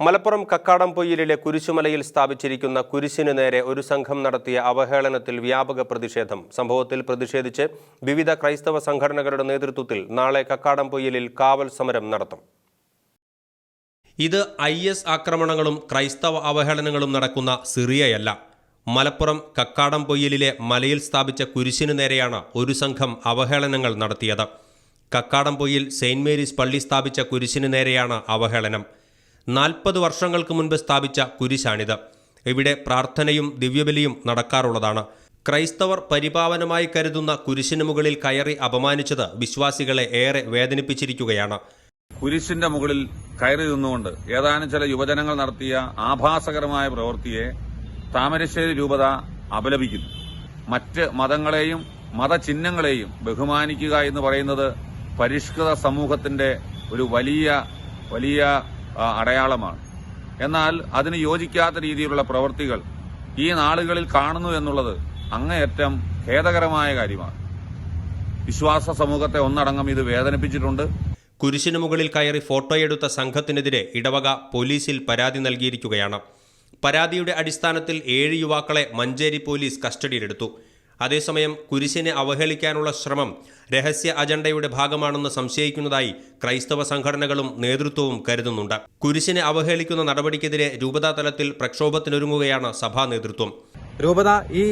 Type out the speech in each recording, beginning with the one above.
മലപ്പുറം കക്കാടംപൊയ്യിലെ കുരിശുമലയിൽ സ്ഥാപിച്ചിരിക്കുന്ന കുരിശിനു നേരെ ഒരു സംഘം നടത്തിയ അവഹേളനത്തിൽ വ്യാപക പ്രതിഷേധം. സംഭവത്തിൽ പ്രതിഷേധിച്ച് വിവിധ ക്രൈസ്തവ സംഘടനകളുടെ നേതൃത്വത്തിൽ നാളെ കക്കാടംപൊയ്യിലിൽ കാവൽ സമരം നടത്തും. ഇത് ഐ എസ് ആക്രമണങ്ങളും ക്രൈസ്തവ അവഹേളനങ്ങളും നടക്കുന്ന സിറിയയല്ല. മലപ്പുറം കക്കാടംപൊയ്യിലെ മലയിൽ സ്ഥാപിച്ച കുരിശിനു നേരെയാണ് ഒരു സംഘം അവഹേളനങ്ങൾ നടത്തിയത്. കക്കാടംപൊയ്യിൽ സെയിന്റ് മേരീസ് പള്ളി സ്ഥാപിച്ച കുരിശിനു നേരെയാണ് അവഹേളനം. നാൽപ്പത് വർഷങ്ങൾക്ക് മുൻപ് സ്ഥാപിച്ച കുരിശാണിത്. ഇവിടെ പ്രാർത്ഥനയും ദിവ്യബലിയും നടക്കാറുള്ളതാണ്. ക്രൈസ്തവർ പരിപാവനമായി കരുതുന്ന കുരിശിന് മുകളിൽ കയറി അപമാനിച്ചത് വിശ്വാസികളെ ഏറെ വേദനിപ്പിച്ചിരിക്കുകയാണ്. കുരിശിന്റെ മുകളിൽ കയറി നിന്നുകൊണ്ട് ഏതാനും ചില യുവജനങ്ങൾ നടത്തിയ ആഭാസകരമായ പ്രവൃത്തിയെ താമരശ്ശേരി രൂപത അപലപിക്കുന്നു. മറ്റ് മതങ്ങളെയും മതചിഹ്നങ്ങളെയും ബഹുമാനിക്കുക എന്ന് പറയുന്നത് പരിഷ്കൃത സമൂഹത്തിന്റെ ഒരു വലിയ വലിയ അടയാളമാണ്. എന്നാൽ അതിന് യോജിക്കാത്ത രീതിയിലുള്ള പ്രവൃത്തികൾ ഈ നാളുകളിൽ കാണുന്നു എന്നുള്ളത് അങ്ങേയറ്റം ഖേദകരമായ കാര്യമാണ്. വിശ്വാസ സമൂഹത്തെ ഒന്നടങ്കം ഇത് വേദനിപ്പിച്ചിട്ടുണ്ട്. കുരിശിനു മുകളിൽ കയറി ഫോട്ടോയെടുത്ത സംഘത്തിനെതിരെ ഇടവക പോലീസിൽ പരാതി നൽകിയിരിക്കുകയാണ്. പരാതിയുടെ അടിസ്ഥാനത്തിൽ ഏഴ് യുവാക്കളെ മഞ്ചേരി പോലീസ് കസ്റ്റഡിയിലെടുത്തു. അതേസമയം കുരിശിനെ അവഹേളിക്കാനുള്ള ശ്രമം രഹസ്യ അജണ്ടയുടെ ഭാഗമാണെന്ന് സംശയിക്കുന്നതായി ക്രൈസ്തവ സംഘടനകളും നേതൃത്വവും കരുതുന്നുണ്ട്. കുരിശിനെ അവഹേളിക്കുന്ന നടപടിക്കെതിരെ രൂപതാ തലത്തിൽ പ്രക്ഷോഭത്തിനൊരുങ്ങുകയാണ് സഭാ നേതൃത്വം. രൂപത ഈ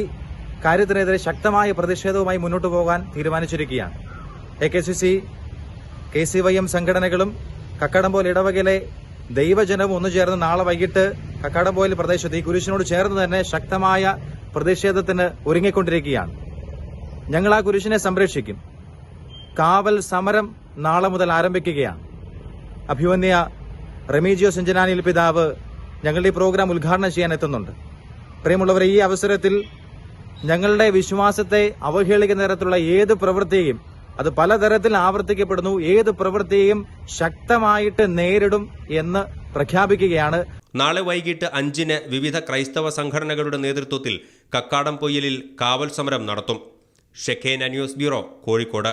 കാര്യത്തിനെതിരെ ശക്തമായ പ്രതിഷേധവുമായി മുന്നോട്ടു പോകാൻ തീരുമാനിച്ചിരിക്കുകയാണ്. A K C C K C Y M സംഘടനകളും കക്കാടംപോൽ ഇടവകയിലെ ദൈവജനവും ഒന്നു ചേർന്ന് നാളെ വൈകിട്ട് കക്കാടംപോയിൽ പ്രദേശത്ത് ഈ കുരിശിനോട് ചേർന്ന് തന്നെ ശക്തമായ പ്രതിഷേധത്തിന് ഒരുങ്ങിക്കൊണ്ടിരിക്കുകയാണ്. ഞങ്ങൾ ആ കുരിശിനെ സംരക്ഷിക്കും. കാവൽ സമരം നാളെ മുതൽ ആരംഭിക്കുകയാണ്. അഭിവന്യ റെമീജിയോ സെഞ്ചനാനിയിൽ പിതാവ് ഞങ്ങളുടെ ഈ പ്രോഗ്രാം ഉദ്ഘാടനം ചെയ്യാൻ എത്തുന്നുണ്ട്. പ്രിയമുള്ളവരെ ഈ അവസരത്തിൽ ഞങ്ങളുടെ വിശ്വാസത്തെ അവഹേളിക്കുന്ന തരത്തിലുള്ള ഏത് പ്രവൃത്തിയെയും അത് പലതരത്തിൽ ആവർത്തിക്കപ്പെടുന്നു. ഏത് പ്രവൃത്തിയെയും ശക്തമായിട്ട് നേരിടും എന്ന് പ്രഖ്യാപിക്കുകയാണ് നാളെ വൈകിട്ട് അഞ്ചിന് വിവിധ ക്രൈസ്തവ സംഘടനകളുടെ നേതൃത്വത്തിൽ കക്കാടംപൊയ്യലിൽ കാവൽ സമരം നടത്തും. Shekinah news bureau Kozhikode.